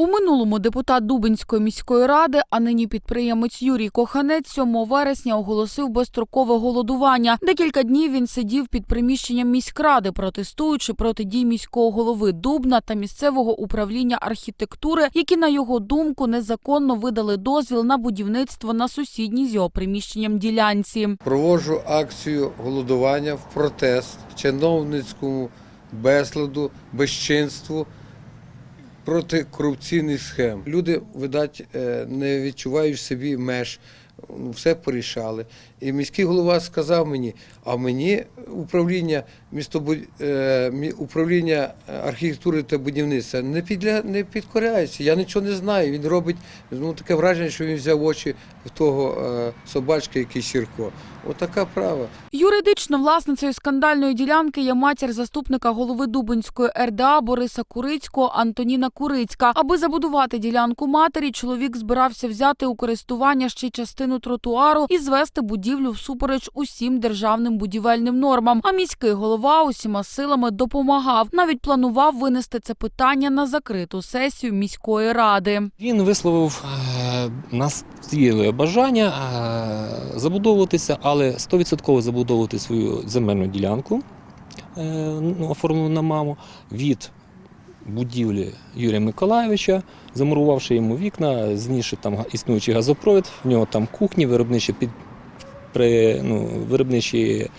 У минулому депутат Дубинської міської ради, а нині підприємець Юрій Коханець 7 вересня оголосив безстрокове голодування. Декілька днів він сидів під приміщенням міськради, протестуючи проти дій міського голови Дубна та місцевого управління архітектури, які, на його думку, незаконно видали дозвіл на будівництво на сусідній з його приміщенням ділянці. Проводжу акцію голодування в протест чиновницькому безладу, безчинству проти корупційних схем. Люди, видать, е, не відчувають в собі меж, все порішали. І міський голова сказав мені, а мені управління містобу... е, управління архітектури та будівництва не підля... не підкоряється. Я нічого не знаю. Він робить ну, таке враження, що він взяв очі в того е, собачки, який Сірко. Отака права. Юридично власницею скандальної ділянки є матір заступника голови Дубинської РДА Бориса Курицького Антоніна Курицька. Аби забудувати ділянку матері, чоловік збирався взяти у користування ще й частину тротуару і звести будівлю всупереч усім державним будівельним нормам. А міський голова усіма силами допомагав. Навіть планував винести це питання на закриту сесію міської ради. Він висловив е, настійливе бажання е, забудовуватися, але 100% забудовувати свою земельну ділянку, е, ну, оформлену на маму, від будівлі Юрія Миколайовича, замурувавши йому вікна, знісши там існуючий газопровід, в нього там кухні, виробничі під при, ну, виробничі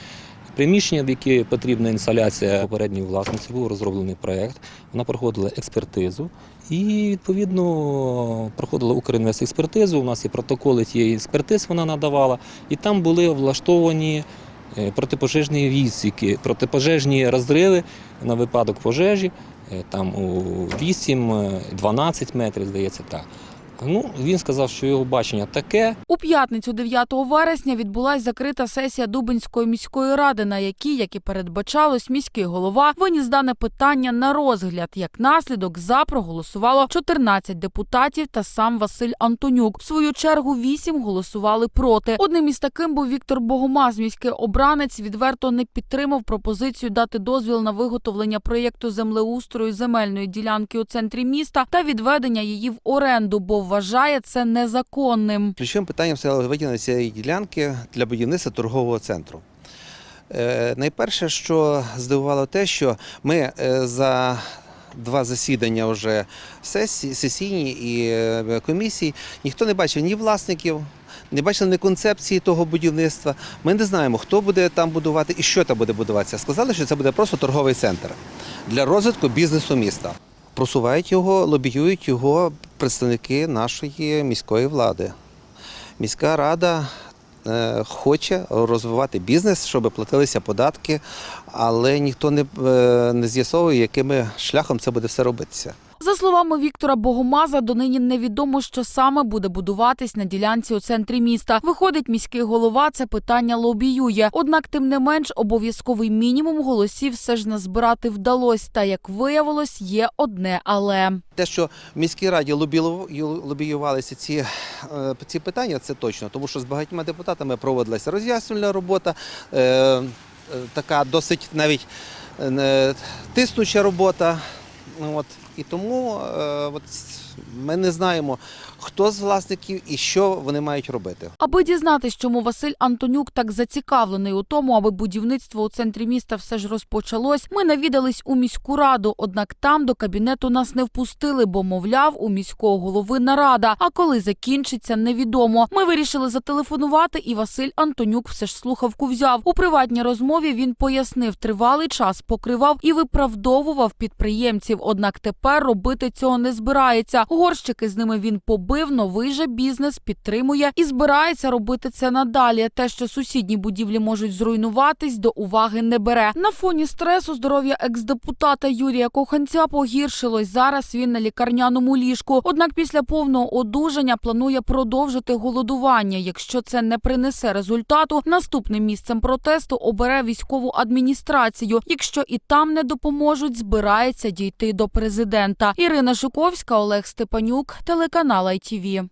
приміщення, в які потрібна інсталяція попередньої власниці, був розроблений проєкт. Вона проходила експертизу і відповідно проходила Укрінвестекспертизу. У нас є протоколи тієї експертиз, вона надавала, і там були влаштовані протипожежні відсіки, протипожежні розриви на випадок пожежі, е, там у 8-12 метрів, здається, так. Ну, він сказав, що його бачення таке, У п'ятницю 9 вересня відбулась закрита сесія Дубинської міської ради, на якій, як і передбачалось, міський голова виніс дане питання на розгляд. Як наслідок за проголосувало 14 депутатів та сам Василь Антонюк. В свою чергу 8 голосували проти. Одним із таким був Віктор Богомаз. Міський обранець відверто не підтримав пропозицію дати дозвіл на виготовлення проєкту землеустрою земельної ділянки у центрі міста та відведення її в оренду, бо вважає це незаконним. Ключовим питанням стало виділення цієї ділянки для будівництва торгового центру. Е, найперше, що здивувало те, що ми е, за два засідання вже сесійні і е, комісії ніхто не бачив ні власників, не бачили ні концепції того будівництва. Ми не знаємо, хто буде там будувати і що там буде будуватися. Сказали, що це буде просто торговий центр для розвитку бізнесу міста. Просувають його, лобіюють його представники нашої міської влади. Міська рада е, хоче розвивати бізнес, щоб платилися податки, але ніхто не, е, не з'ясовує, якими шляхом це буде все робитися. За словами Віктора Богомаза, донині невідомо, що саме буде будуватись на ділянці у центрі міста. Виходить, міський голова це питання лобіює. Однак, тим не менш, обов'язковий мінімум голосів все ж назбирати вдалось. Та як виявилось, є одне але. Те, що в міській раді лобіювалися ці, е, ці питання, це точно, тому що з багатьма депутатами проводилася роз'яснювальна робота, е, е, така досить навіть е, тиснуча робота. От. І тому е, от, ми не знаємо, хто з власників і що вони мають робити. Аби дізнатись, чому Василь Антонюк так зацікавлений у тому, аби будівництво у центрі міста все ж розпочалось, ми навідались у міську раду. Однак там до кабінету нас не впустили, бо мовляв, у міського голови нарада. А коли закінчиться, невідомо. Ми вирішили зателефонувати, і Василь Антонюк все ж слухавку взяв. У приватній розмові він пояснив, тривалий час покривав і виправдовував підприємців. Однак тепер робити цього не збирається. Горщики з ними він побив. Новий же бізнес підтримує і збирається робити це надалі. Те, що сусідні будівлі можуть зруйнуватись, до уваги не бере. На фоні стресу здоров'я екс-депутата Юрія Коханця погіршилось. Зараз він на лікарняному ліжку. Однак після повного одужання планує продовжити голодування. Якщо це не принесе результату, наступним місцем протесту обере військову адміністрацію. Якщо і там не допоможуть, збирається дійти до президента. Ірина Жуковська, Олег Степанюк, телеканал ITV.